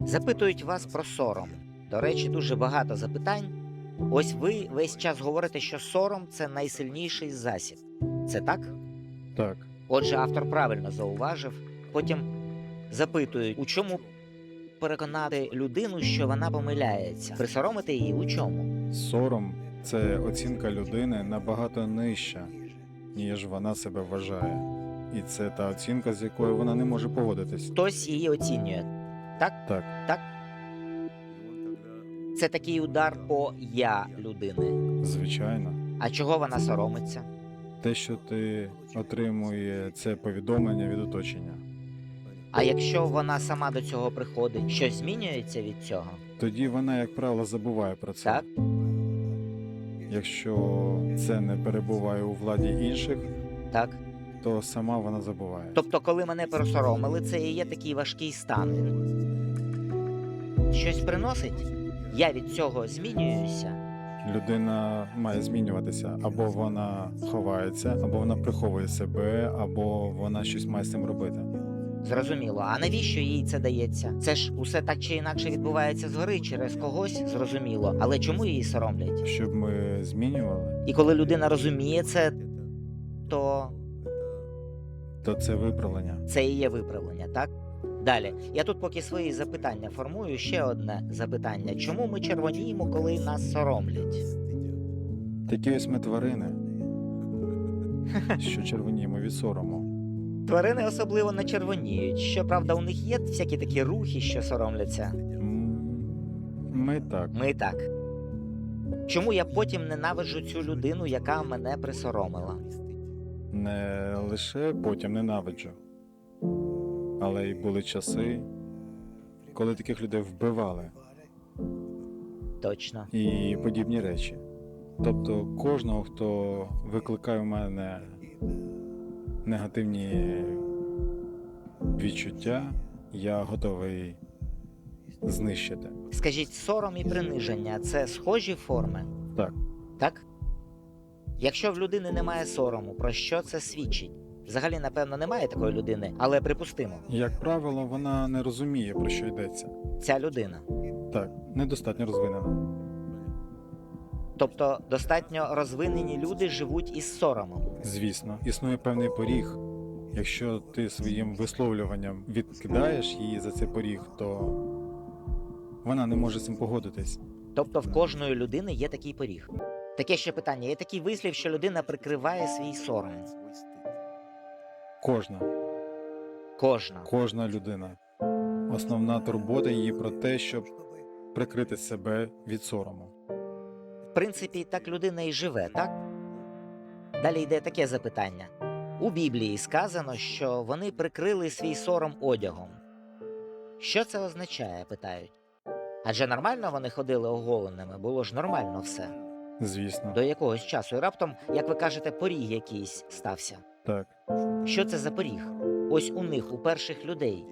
Запитують вас про сором. До речі, дуже багато запитань. Ось ви весь час говорите, що сором це найсильніший засіб. Це так? Так, Отже, автор правильно зауважив. Потім запитують, у чому переконати людину, що вона помиляється, присоромити її у чому? сором це оцінка людини набагато нижча, ніж вона себе вважає. І це та оцінка, з якою вона не може погодитись. Хтось її оцінює. Так? Так. Так? Це такий удар по я людини. Звичайно, А чого вона соромиться? те, що ти отримує це повідомлення від оточення, А якщо вона сама до цього приходить, щось змінюється від цього? тоді вона, як правило, забуває про це. Так? Якщо це не перебуває у владі інших, Так? то сама вона забуває. Тобто, коли мене пересоромили, це і є такий важкий стан. Щось приносить? Я від цього змінююся. Людина має змінюватися, або вона ховається, або вона приховує себе, або вона щось має з цим робити. Зрозуміло. А навіщо їй це дається? Це ж усе так чи інакше відбувається згори через когось, зрозуміло. Але чому її соромлять? Щоб ми змінювали, І коли людина розуміє це, то то це виправлення. це і є виправлення, так? Далі, я тут поки свої запитання формую. Ще одне запитання: чому ми червоніємо, коли нас соромлять? Такі ось ми тварини, що червоніємо від сорому. Тварини особливо не червоніють. Щоправда, у них є всякі такі рухи, що соромляться. Ми так. Ми так. Чому я потім ненавиджу цю людину, яка мене присоромила? Не лише потім ненавиджу, але й були часи, коли таких людей вбивали Точно. і подібні речі. Тобто кожного, хто викликає в мене негативні відчуття, я готовий знищити. Скажіть, сором і приниження це схожі форми? Так. Так? Якщо в людини немає сорому, про що це свідчить? Взагалі, напевно, немає такої людини, але припустимо, Як правило, вона не розуміє, про що йдеться. ця людина. Так, недостатньо розвинена. Тобто достатньо розвинені люди живуть із соромом. Звісно, існує певний поріг. Якщо ти своїм висловлюванням відкидаєш її за цей поріг, то вона не може з цим погодитись. Тобто в кожної людини є такий поріг. Таке ще питання: є такий вислів, що людина прикриває свій сором. Кожна, Кожна. кожна людина. Основна турбота її про те, щоб прикрити себе від сорому. В принципі, так людина і живе, так? Далі йде таке запитання. У Біблії сказано, що вони прикрили свій сором одягом. Що це означає? питають. Адже нормально вони ходили оголеними, було ж нормально все. Звісно, До якогось часу. І раптом, як ви кажете, поріг якийсь стався. Так. Що це за поріг? Ось у них, у перших людей.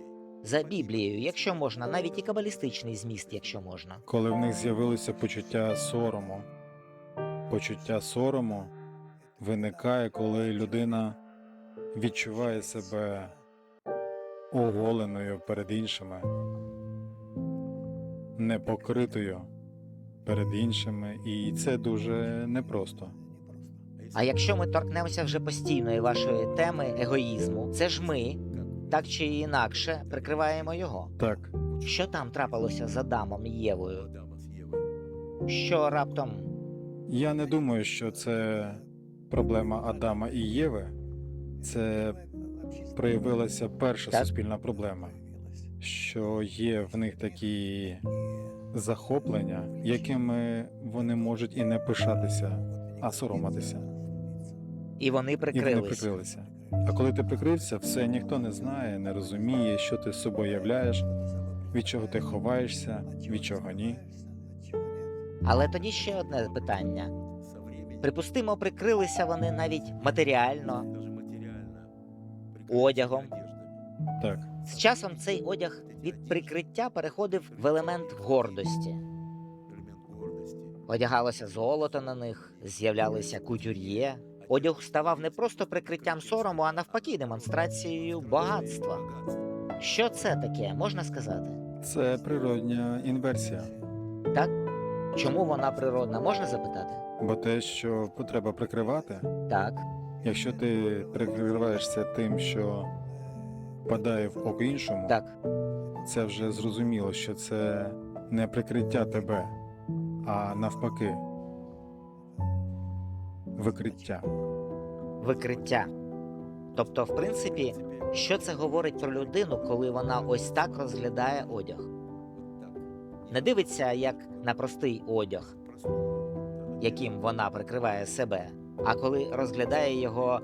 За Біблією, якщо можна, навіть і кабалістичний зміст, якщо можна. Коли в них з'явилося почуття сорому, почуття сорому виникає, коли людина відчуває себе оголеною перед іншими, непокритою перед іншими, і це дуже непросто. А якщо ми торкнемося вже постійної вашої теми егоїзму, це ж ми, так чи інакше, прикриваємо його. Так, Що там трапилося з Адамом і Євою? Що раптом я не думаю, що це проблема Адама і Єви. Це проявилася перша Так. суспільна проблема, що є в них такі захоплення, якими вони можуть і не пишатися, а соромитися. І вони І вони прикрилися. А коли ти прикрився, все ніхто не знає, не розуміє, що ти з собою являєш, від чого ти ховаєшся, від чого ні. Але тоді ще одне питання. Припустимо, прикрилися вони навіть матеріально, одягом. Так, З часом цей одяг від прикриття переходив в елемент гордості. Одягалося золото на них, з'являлися кутюр'є. Одяг ставав не просто прикриттям сорому, а навпаки, демонстрацією багатства. Що це таке, можна сказати? Це природня інверсія. Так? Чому вона природна? Можна запитати? Бо те, що треба прикривати, Так. якщо ти прикриваєшся тим, що впадає в око іншому, Так. це вже зрозуміло, що це не прикриття тебе, а навпаки, викриття. Викриття. Тобто, в принципі, що це говорить про людину, коли вона ось так розглядає одяг? Не дивиться як на простий одяг, яким вона прикриває себе, а коли розглядає його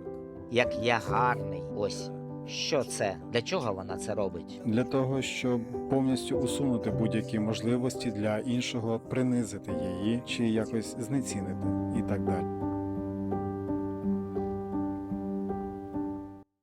як я гарний. Ось що це? Для чого вона це робить? Для того, щоб повністю усунути будь-які можливості для іншого принизити її чи якось знецінити і так далі.